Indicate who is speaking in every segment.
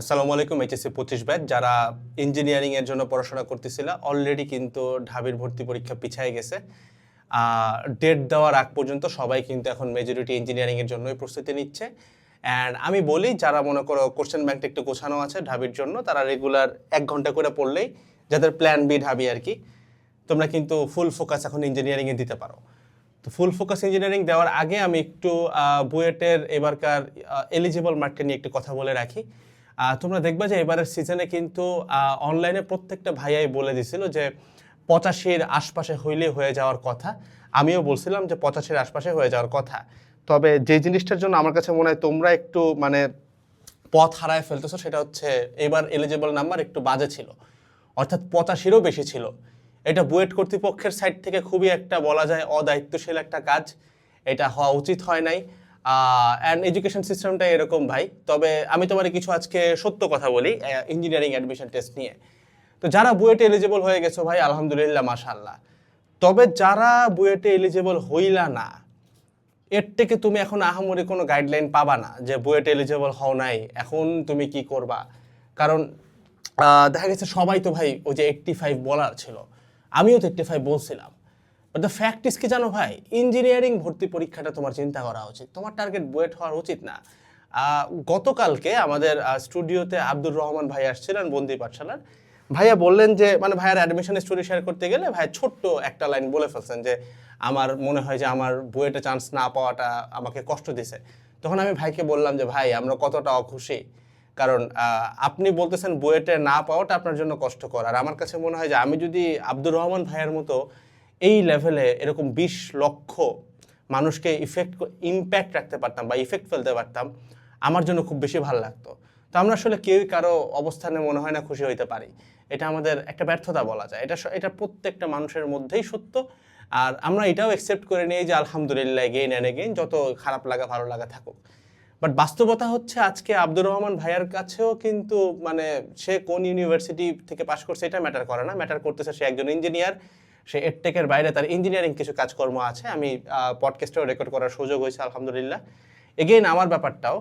Speaker 1: আসসালামু আলাইকুম, এইচএসসি পঁচিশ ব্যাচ। যারা ইঞ্জিনিয়ারিংয়ের জন্য পড়াশোনা করতেছিল অলরেডি কিন্তু ঢাবির ভর্তি পরীক্ষা পিছিয়ে গেছে। ডেট দেওয়ার আগ পর্যন্ত সবাই কিন্তু এখন মেজরিটি ইঞ্জিনিয়ারিংয়ের জন্যই প্রস্তুতি নিচ্ছে। অ্যান্ড আমি বলি, যারা মনে করো কোশ্চেন ব্যাংকটা একটু গোছানো আছে ঢাবির জন্য, তারা রেগুলার এক ঘণ্টা করে পড়লেই যাদের প্ল্যান বি ঢাবি আর কি, তোমরা কিন্তু ফুল ফোকাস এখন ইঞ্জিনিয়ারিংয়ে দিতে পারো। তো ফুল ফোকাস ইঞ্জিনিয়ারিং দেওয়ার আগে আমি একটু বুয়েটের এবারকার এলিজিবল মার্কটা নিয়ে একটু কথা বলে রাখি। তোমরা দেখবা যে এবারের সিজনে কিন্তু অনলাইনে প্রত্যেকটা ভাইয়াই বলে দিছিল যে পঁচাশির আশপাশে হইলে হয়ে যাওয়ার কথা। আমিও বলছিলাম যে পঁচাশির আশপাশে হয়ে যাওয়ার কথা। তবে যে জিনিসটার জন্য আমার কাছে মনে হয় তোমরা একটু মানে পথ হারায় ফেলতেছো সেটা হচ্ছে এবার এলিজিবল নাম্বার একটু বাজে ছিল। অর্থাৎ পঁচাশিরও বেশি ছিল। এটা বুয়েট কর্তৃপক্ষের সাইড থেকে খুবই একটা বলা যায় অদায়িত্বশীল একটা কাজ। এটা হওয়া উচিত হয় নাই। অ্যান্ড এডুকেশন সিস্টেমটা এরকম ভাই। তবে আমি তোমার কিছু আজকে সত্য কথা বলি ইঞ্জিনিয়ারিং অ্যাডমিশন টেস্ট নিয়ে। তো যারা বুয়েটে এলিজিবল হয়ে গেছো ভাই, আলহামদুলিল্লাহ মাশাল্লাহ তবে যারা বুয়েটে এলিজিবল হইলা না, এর থেকে তুমি এখন আহামরি কোনো গাইডলাইন পাবা না যে বুয়েটে এলিজিবল হও নাই, এখন তুমি কি করবা? কারণ দেখা গেছে সবাই তো ভাই ওই যে এইট্টি ফাইভ বলার ছিল। আমিও তো এইট্টি ফাইভ বলছিলাম। বাট দ্য ফ্যাক্ট ইস কি জানো ভাই? ইঞ্জিনিয়ারিং ভর্তি পরীক্ষাটা তোমার চিন্তা করা উচিত। তোমার টার্গেট বুয়েট হওয়ার উচিত না। গতকালকে আমাদের স্টুডিওতে আব্দুর রহমান ভাই আসছিলেন, বন্দি পাঠশালার। ভাইয়া বললেন যে মানে ভাইয়ার অ্যাডমিশন স্টোরি শেয়ার করতে গেলে ভাই ছোট্ট একটা লাইন বলে ফেলছেন যে, আমার মনে হয় যে আমার বুয়েটে চান্স না পাওয়াটা আমাকে কষ্ট দিছে। তখন আমি ভাইকে বললাম যে, ভাই, আমরা কতটা অখুশি। কারণ আপনি বলতেছেন বুয়েটে না পাওয়াটা আপনার জন্য কষ্টকর। আর আমার কাছে মনে হয় যে, আমি যদি আব্দুর রহমান ভাইয়ের মতো এই লেভেলে এরকম বিশ লক্ষ মানুষকে ইফেক্ট ইম্প্যাক্ট রাখতে পারতাম বা ইফেক্ট ফেলতে পারতাম, আমার জন্য খুব বেশি ভালো লাগতো। তো আমরা আসলে কেউই কারও অবস্থানে মনে হয় না খুশি হইতে পারি। এটা আমাদের একটা ব্যর্থতা বলা যায়। এটা এটা প্রত্যেকটা মানুষের মধ্যেই সত্য। আর আমরা এটাও অ্যাকসেপ্ট করে নিই যে আলহামদুলিল্লাহ এগেইন অ্যান্ড এগেইন যত খারাপ লাগা, ভালো লাগা থাকুক। বাট বাস্তবতা হচ্ছে আজকে আব্দুর রহমান ভাইয়ার কাছেও কিন্তু মানে সে কোন ইউনিভার্সিটি থেকে পাশ করছে, এটা ম্যাটার করে না। ম্যাটার করতেছে সে একজন ইঞ্জিনিয়ার সে এডটেকের বাইরে তার ইঞ্জিনিয়ারিং কিছু কাজকর্ম আছে, আমি পডকাস্টেও রেকর্ড করার সুযোগ হয়েছে, আলহামদুলিল্লাহ। এগেইন আমার ব্যাপারটাও,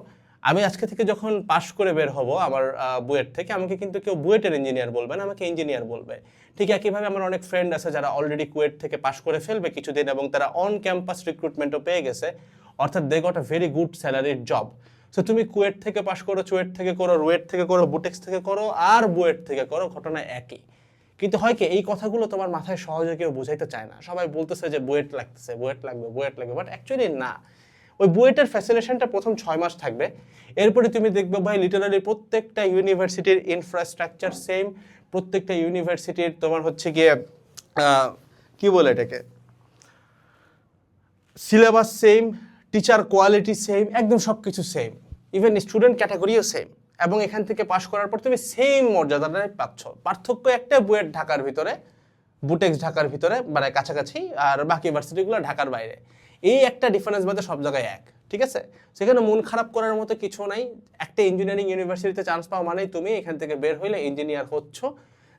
Speaker 1: আমি আজকে থেকে যখন পাশ করে বের হব আমার বুয়েট থেকে, আমাকে কিন্তু কেউ বুয়েটের ইঞ্জিনিয়ার বলবে না, আমাকে ইঞ্জিনিয়ার বলবে। ঠিক একইভাবে আমার অনেক ফ্রেন্ড আছে যারা অলরেডি কুয়েট থেকে পাশ করে ফেলবে কিছুদিন এবং তারা অন ক্যাম্পাস রিক্রুটমেন্টও পেয়ে গেছে। অর্থাৎ they got a very good স্যালারির জব সো তুমি কুয়েট থেকে পাশ করো চুয়েট থেকে করো রুয়েট থেকে করো বুটেক্স থেকে করো, আর বুয়েট থেকে করো, ঘটনা একই। কিন্তু হয় কি, এই কথাগুলো তোমার মাথায় সহজে কেউ বোঝাইতে চায় না। সবাই বলতেছে যে বুয়েট লাগতেছে, বুয়েট লাগবে বুয়েট লাগবে বাট অ্যাকচুয়ালি না। ওই বুয়েটের ফ্যাসিলেশনটা প্রথম ছয় মাস থাকবে। এরপরে তুমি দেখবে ভাই লিটারালি প্রত্যেকটা ইউনিভার্সিটির ইনফ্রাস্ট্রাকচার সেম প্রত্যেকটা ইউনিভার্সিটির তোমার হচ্ছে গিয়ে কি বলে এটাকে? Syllabus same teacher quality same একদম সব কিছু সেম ইভেন স্টুডেন্ট ক্যাটাগরিও সেম এবং এখান থেকে পাশ করার পর তুমি সেম মর্যাদাটাই পাচ্ছ। পার্থক্য একটা বুয়েট ঢাকার ভিতরে, বুটেক্স ঢাকার ভিতরে মানে কাছাকাছি, আর বাকি ইউনিভার্সিটিগুলো ঢাকার বাইরে। এই একটা ডিফারেন্স বাদে সব জায়গায় এক, ঠিক আছে? সেখানে মন খারাপ করার মতো কিছু নাই। একটা ইঞ্জিনিয়ারিং ইউনিভার্সিটিতে চান্স পাওয়া মানেই তুমি এখান থেকে বের হইলে ইঞ্জিনিয়ার হচ্ছ।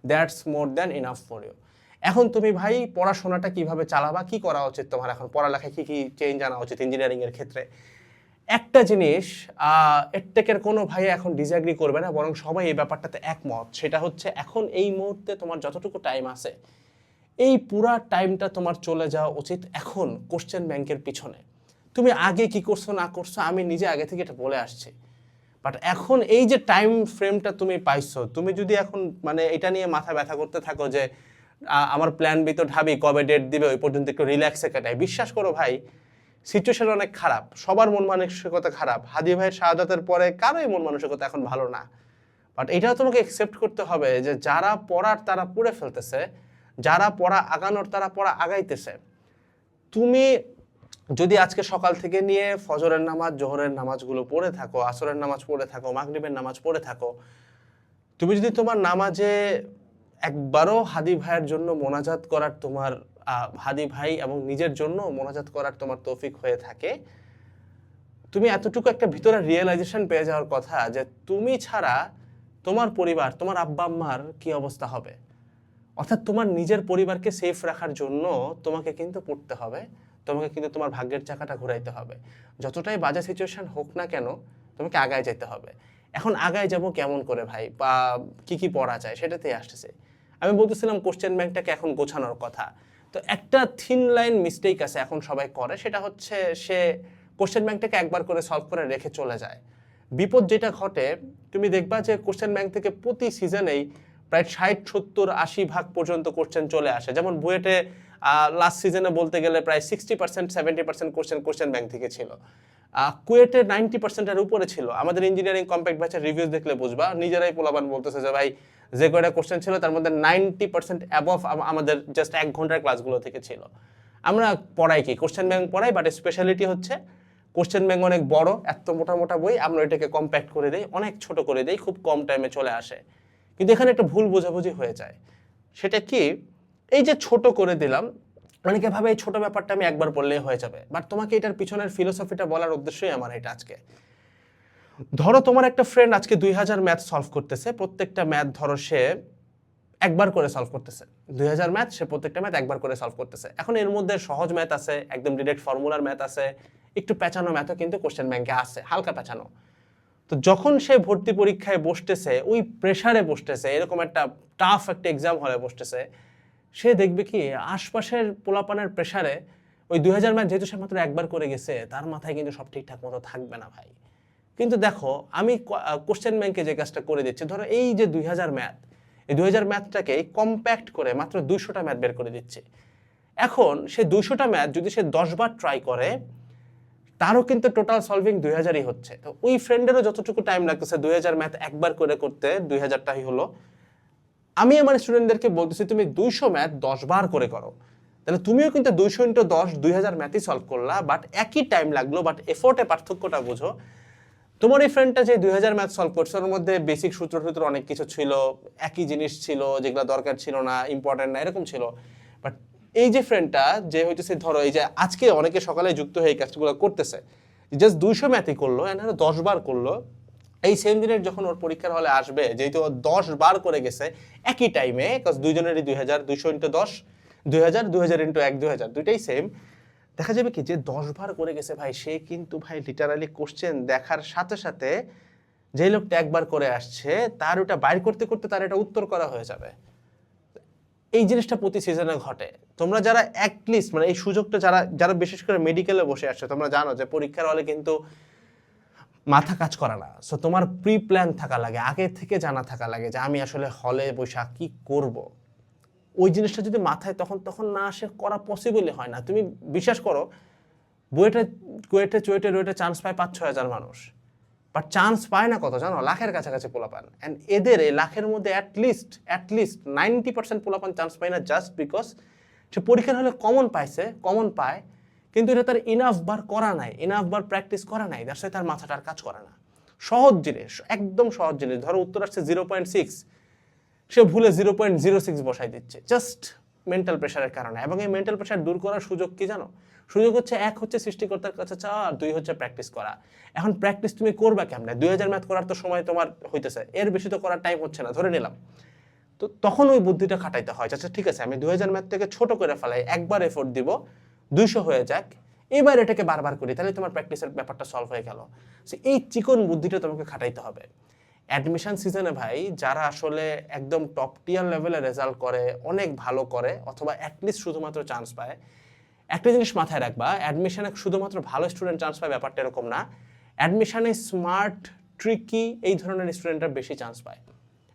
Speaker 1: That's more than enough for you এখন তুমি ভাই পড়াশোনাটা কীভাবে চালাবা? কি করা উচিত তোমার এখন? পড়ালেখায় কি কি চেঞ্জ আনা উচিত ইঞ্জিনিয়ারিং এর ক্ষেত্রে? একটা জিনিস এরটেকের কোনো ভাই এখন ডিসঅ্যাগ্রি করবে না, বরং সবাই এই ব্যাপারটাতে একমত। সেটা হচ্ছে এখন এই মুহূর্তে তোমার যতটুকু টাইম আছে, এই পুরা টাইমটা তোমার চলে যাওয়া উচিত এখন কোশ্চেন ব্যাংকের পিছনে। তুমি আগে কি করছ, না করছ, আমি নিজে আগে থেকে এটা বলে আসছি। বাট এখন এই যে টাইম ফ্রেমটা তুমি পাইছো, তুমি যদি এখন মানে এটা নিয়ে মাথা ব্যথা করতে থাকো যে আমার প্ল্যান বি তো ঢাবি, কবে ডেট দিবে, ওই পর্যন্ত একটু রিল্যাক্সে কাটাই। বিশ্বাস করো ভাই সিচুয়েশন অনেক খারাপ, সবার মন মানসিকতা খারাপ। হাদি ভাইয়ের শাহাদাতের পরে কারোই মন মানসিকতা এখন ভালো না। বাট এটাও তোমাকে একসেপ্ট করতে হবে যে যারা পড়ার তারা পড়ে ফেলতেছে, যারা পড়া আগানোর তারা পড়া আগাইতেছে। তুমি যদি আজকে সকাল থেকে নিয়ে ফজরের নামাজ, জোহরের নামাজগুলো পড়ে থাকো, আসরের নামাজ পড়ে থাকো, মাগরিবের নামাজ পড়ে থাকো, তুমি যদি তোমার নামাজে একবারও হাদি ভাইয়ের জন্য মোনাজাত করার তোমার হাদি ভাই এবং নিজের জন্য মোনাজাত করার তোমার তৌফিক হয়ে থাকে। তুমি এতটুকু একটা ভিতরে রিয়েলাইজেশন পেয়ে যাওয়ার কথা যে তুমি ছাড়া তোমার পরিবার, তোমার আব্বা আম্মার কি অবস্থা হবে? অর্থাৎ তোমার নিজের পরিবারকে সেফ রাখার জন্য তোমাকে কিন্তু পড়তে হবে, তোমাকে কিন্তু তোমার ভাগ্যের চাকাটা ঘুরাইতে হবে। যতটাই বাজে সিচুয়েশন হোক না কেন, তোমাকে আগায় যেতে হবে। এখন আগায় যাব কেমন করে ভাই? বা কি কি পড়া যায়? সেটাতেই আসতেছে। আমি বলতেছিলাম কোশ্চেন ব্যাংকটাকে এখন গোছানোর কথা। তো একটা থিন লাইন মিস্টেক আছে এখন সবাই করে, সেটা হচ্ছে সে কোশ্চেন ব্যাংকটাকে একবার করে সলভ করে রেখে চলে যায়। বিপদ যেটা ঘটে, তুমি দেখবা যে কোশ্চেন ব্যাংক থেকে প্রতি সিজনেই প্রায় ষাট, সত্তর, আশি ভাগ পর্যন্ত কোশ্চেন চলে আসে। যেমন বুয়েটে লাস্ট সিজনে বলতে গেলে প্রায় sixty percent seventy percent question question bank থেকে ছিল। কুয়েটে নাইনটি পার্সেন্টের উপরে ছিল। আমাদের ইঞ্জিনিয়ারিং কম্প্যাক্ট ব্যাচের রিভিউজ দেখলে বুঝবা। নিজেরাই পোলাবান বলতেছে যে, ভাই যে কয়টা কোশ্চেন ছিল, তার মধ্যে নাইনটি পার্সেন্ট অ্যাবভ আমাদের জাস্ট এক ঘণ্টার ক্লাসগুলো থেকে ছিল। আমরা পড়াই কি? কোশ্চেন ব্যাংক পড়াই বাট স্পেশালিটি হচ্ছে কোশ্চেন ব্যাংক অনেক বড়, এত মোটা মোটা বই, আমরা এটাকে কম্প্যাক্ট করে দিই, অনেক ছোট করে দিই, খুব কম টাইমে চলে আসে। কিন্তু এখানে একটা ভুল বোঝাবুঝি হয়ে যায়। সেটা কি? এই যে ছোট করে দিলাম, অনেকে ভাবে এই ছোট ব্যাপারটা আমি একবার বললেই হয়ে যাবে বাট তোমাকে এটার পিছনের ফিলোসফিটা বলার উদ্দেশ্যই আমার এটা আজকে। ধরো তোমার একটা ফ্রেন্ড আজকে দুই হাজার ম্যাথ সলভ করতেছে, প্রত্যেকটা ম্যাথ ধরো সে একবার করে সলভ করতেছে। দুই হাজার ম্যাথ সে প্রত্যেকটা ম্যাথ একবার করে সলভ করতেছে। এখন এর মধ্যে সহজ ম্যাথ আছে, একদম ডিরেক্ট ফর্মুলার ম্যাথ আছে, একটু পেঁচানো ম্যাথও কিন্তু কোশ্চেন ব্যাংকে আছে, হালকা পেঁচানো। তো যখন সে ভর্তি পরীক্ষায় বসতেছে, ওই প্রেসারে বসতেছে, এরকম একটা টাফ একটা এক্সাম হলে বসতেছে, সে দেখবে কি, আশপাশের পোলাপানের প্রেসারে ওই দুই হাজার ম্যাথ যেহেতু সে মাত্র একবার করে গেছে, তার মাথায় কিন্তু সব ঠিকঠাক মতো থাকবে না ভাই। কিন্তু দেখো, আমি কোশ্চেন ব্যাংকে যে কাজটা করে দিচ্ছি, ধরো এই যে দুই হাজার ম্যাথ এই দুই হাজার ম্যাথটাকে কম্প্যাক্ট করে মাত্র দুইশোটা ম্যাথ বের করে দিচ্ছে। এখন সে দুইশোটা ম্যাথ যদি সে দশবার ট্রাই করে, তারও কিন্তু টোটাল সলভিং দুই হাজারই হচ্ছে। তো ওই ফ্রেন্ডেরও যতটুকু টাইম লাগতেছে, দুই হাজার ম্যাথ একবার করে করতে দুই হাজারটাই হলো। আমি আমার স্টুডেন্টদেরকে বলতেছি, তুমি দুইশো ম্যাথ দশ বার করে করো। তাহলে তুমিও কিন্তু দুইশো ইন্টু দশ দুই হাজার ম্যাথই সলভ করলা বাট একই টাইম লাগল বাট এফোর্টে পার্থক্যটা বুঝো। তোমার এই ফ্রেন্ডটা যে দুই হাজার ম্যাথ সলভ করছে, ওর মধ্যে বেসিক সূত্র সূত্র অনেক কিছু ছিল, একই জিনিস ছিল, যেগুলো দরকার ছিল না ইম্পর্টেন্ট না, এরকম ছিল। বাট এই যে ফ্রেন্ডটা যে হইতেছে, ধরো এই যে আজকে অনেকে সকালে যুক্ত হয়ে এই কাজগুলো করতেছে জাস্ট দুইশো ম্যাথই করল এন্ড দশ বার করল, এই সেম দিনের যখন ওর পরীক্ষার হলে আসবে, যেহেতু ও দশ বার করে গেছে, একই টাইমে বিকজ দুইজনেরই দুই হাজার, দুইশো ইন্টু দশ, দুই হাজার দুই হাজার ইন্টু এক, দুই হাজার, দুইটাই সেম দেখা যাবে কি যে দশ বার করে গেছে ভাই, সে কিন্তু ভাই লিটারালি কোশ্চেন দেখার সাথে সাথে যে লোকটা একবার করে আসছে, তার ওটা বাইর করতে করতে তার এটা উত্তর করা হয়ে যাবে। এই জিনিসটা প্রতি সিজনে ঘটে। তোমরা যারা অ্যাটলিস্ট মানে এই সুযোগটা যারা যারা বিশেষ করে মেডিকেলে বসে আসছে, তোমরা জানো যে পরীক্ষার হলে কিন্তু মাথা কাজ করে না। সো তোমার প্রি প্ল্যান থাকা লাগে, আগে থেকে জানা থাকা লাগে যে আমি আসলে হলে বসে কি করব। ওই জিনিসটা যদি মাথায় তখন তখন না আসে, করা পসিবলই হয় না। তুমি বিশ্বাস করো, বুয়েটে, কুয়েটে, চুয়েটে, রুয়েটে চান্স পায় পাঁচ, ছয় হাজার মানুষ। বাট চান্স পায় না কত জানো? লাখের কাছাকাছি পোলাপান। অ্যান্ড এদের এই লাখের মধ্যে at least at least ninety percent পোলাপান চান্স পায় না জাস্ট বিকজ সে পরীক্ষার হলে কমন পাইছে কমন পায়, কিন্তু এটা তার ইনাফ বার করা নাই ইনাফ বার প্র্যাকটিস করা নাই। যার সাথে তার মাথাটা আর কাজ করে না। সহজ জিনিস, একদম সহজ জিনিস। ধরো উত্তর আসছে জিরো পয়েন্ট সিক্স সে ভুলে জিরো পয়েন্ট জিরো সিক্স বসাই দিচ্ছে। জাস্ট মেন্টাল প্রেশারের কারণে। এবং এই মেন্টাল প্রেশার দূর করার সুযোগ কি জানো? সুযোগ হচ্ছে এক হচ্ছে সৃষ্টিকর্তার কাছে চাওয়া আর দুই হচ্ছে প্র্যাকটিস করা। এখন প্র্যাকটিস তুমি করবা কেমনে? দুই হাজার ম্যাথ করার তো সময় তোমার হইতেছে। এর বেশি তো করার টাইম হচ্ছে না, ধরে নিলাম। তো তখন ওই বুদ্ধিটা খাটাইতে হয় আচ্ছা ঠিক আছে, আমি দুই হাজার ম্যাথ থেকে ছোট করে ফেলাই, একবার এফোর্ট দিব, দুইশো হয়ে যাক। এবার এটাকে বারবার করি, তাহলে তোমার প্র্যাকটিসের ব্যাপারটা সলভ হয়ে গেল। এই চিকন বুদ্ধিটা তোমাকে খাটাইতে হবে। অ্যাডমিশন সিজনে ভাই, যারা আসলে একদম টপ টিয়ার লেভেলে রেজাল্ট করে, অনেক ভালো করে, অথবা অ্যাটলিস্ট শুধুমাত্র চান্স পায়, একটা জিনিস মাথায় রাখবা অ্যাডমিশনে শুধুমাত্র ভালো স্টুডেন্ট চান্স পায় ব্যাপারটা এরকম না। অ্যাডমিশনে স্মার্ট ট্রিকি এই ধরনের স্টুডেন্টরা বেশি চান্স পায়।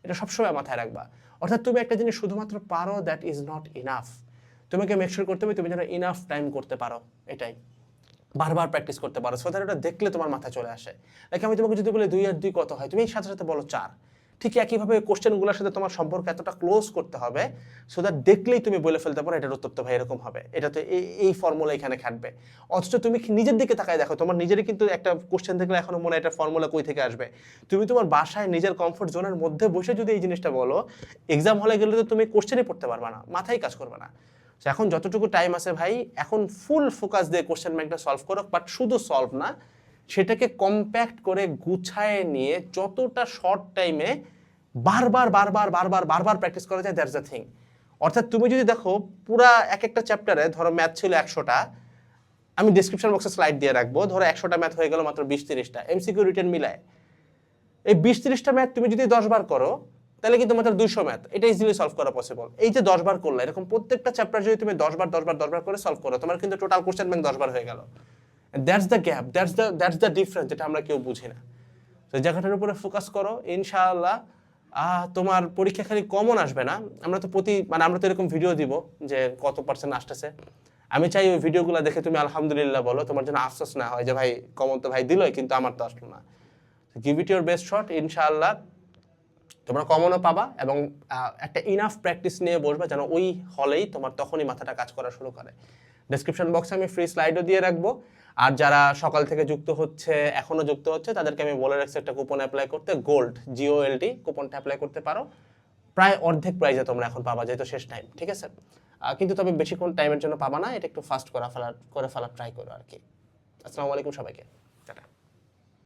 Speaker 1: এটা সবসময় মাথায় রাখবা। অর্থাৎ তুমি একটা জিনিস শুধুমাত্র পারো দ্যাট ইজ নট ইনাফ তোমাকে মেকশোর করতে হবে, তুমি যেন ইনাফ টাইম করতে পারো, এটাই। বারবার প্র্যাকটিস করতে পারো। সো ওটা দেখলে তোমার মাথায় চলে আসে। লাইক আমি তোমাকে যদি বলি দুই আর দুই কত হয়? তুমি সাথে সাথে বলো চার। ঠিক একইভাবে কোশ্চেনগুলোর সাথে তোমার সম্পর্ক এতটা ক্লোজ করতে হবে সো দ্যাট দেখলেই তুমি বলে ফেলতে পারো, এটার উত্তর তো ভাই এরকম হবে। এটা তো এই ফর্মুলা এখানে খাটবে। অথচ তুমি নিজের দিকে তাকায় দেখো, তোমার নিজেরই কিন্তু একটা কোশ্চেন দেখলে এখনও মনে এটা ফর্মুলা কই থেকে আসবে? তুমি তোমার বাসায় নিজের কমফোর্ট জোনের মধ্যে বসে যদি এই জিনিসটা বলো এক্সাম হলে গেলে তো তুমি কোশ্চেনই পড়তে পারবে না, মাথায় কাজ করবে না। So, এখন যতটুকু টাইম আছে ভাই এখন ফুল ফোকাস দিয়ে কোশ্চেন ব্যাংকটা সলভ করো বাট শুধু সলভ না সেটাকে কম্প্যাক্ট করে গুছায় নিয়ে যতটা শর্ট টাইমে বারবার বারবার বারবার বারবার প্র্যাকটিস করা যায় দ্যাটস দ্য থিং অর্থাৎ তুমি যদি দেখো পুরা এক একটা চ্যাপ্টারে ধরো ম্যাথ ছিল একশোটা আমি ডিসক্রিপশন বক্সে স্লাইড দিয়ে রাখব ধরো একশোটা ম্যাথ হয়ে গেল মাত্র বিশ তিরিশটা এমসিকিউ রিটেন মিলায়। এই বিশ তিরিশটা ম্যাথ তুমি যদি দশ বার করো তাহলে কিন্তু তোমার দুইশো ম্যাথ এটা ইজিলি সলভ করা পসিবল এই যে দশ বার করলে, এরকম প্রত্যেকটা চ্যাপ্টার যদি তুমি দশ বার দশ বার দশ বার করে সলভ করো, তোমার কিন্তু টোটাল কোশ্চেন ব্যাংক দশ বার হয়ে গেল। That's the gap that's the that's the difference যেটা আমরা কেউ বুঝি না। তো জায়গাটার উপরে ফোকাস করো, ইনশাআল্লাহ তোমার পরীক্ষা খালি কমন আসবে না। আমরা তো প্রতি মানে আমরা তো এরকম ভিডিও দিব যে কত পার্সেন্ট আসতেছে। আমি চাই ওই ভিডিওগুলো দেখে তুমি আলহামদুলিল্লাহ বলো, তোমার জন্য আফসোস না হয় যে ভাই কমন তো ভাই দিলই, কিন্তু আমার তো আসলো না। Give it your best shot ইনশাআল্লাহ তোমরা কমনও পাবা এবং একটা ইনাফ প্র্যাকটিস নিয়ে বসবে যেন ওই হলেই তোমার তখনই মাথাটা কাজ করা শুরু করে। ডেসক্রিপশন বক্সে আমি ফ্রি স্লাইডও দিয়ে রাখব। আর যারা সকাল থেকে যুক্ত হচ্ছে, এখনও যুক্ত হচ্ছে, তাদেরকে আমি বলে রাখছি একটা কুপন অ্যাপ্লাই করতে গোল্ড জিও এলটি কুপনটা অ্যাপ্লাই করতে পারো। প্রায় অর্ধেক প্রাইজে তোমরা এখন পাবা, যেহেতু শেষ টাইম ঠিক আছে? কিন্তু তবে বেশিক্ষণ টাইমের জন্য পাবা না, এটা একটু ফাস্ট করা ফেলা করে ফেলা ট্রাই করো আর কি। আসসালামু আলাইকুম সবাইকে।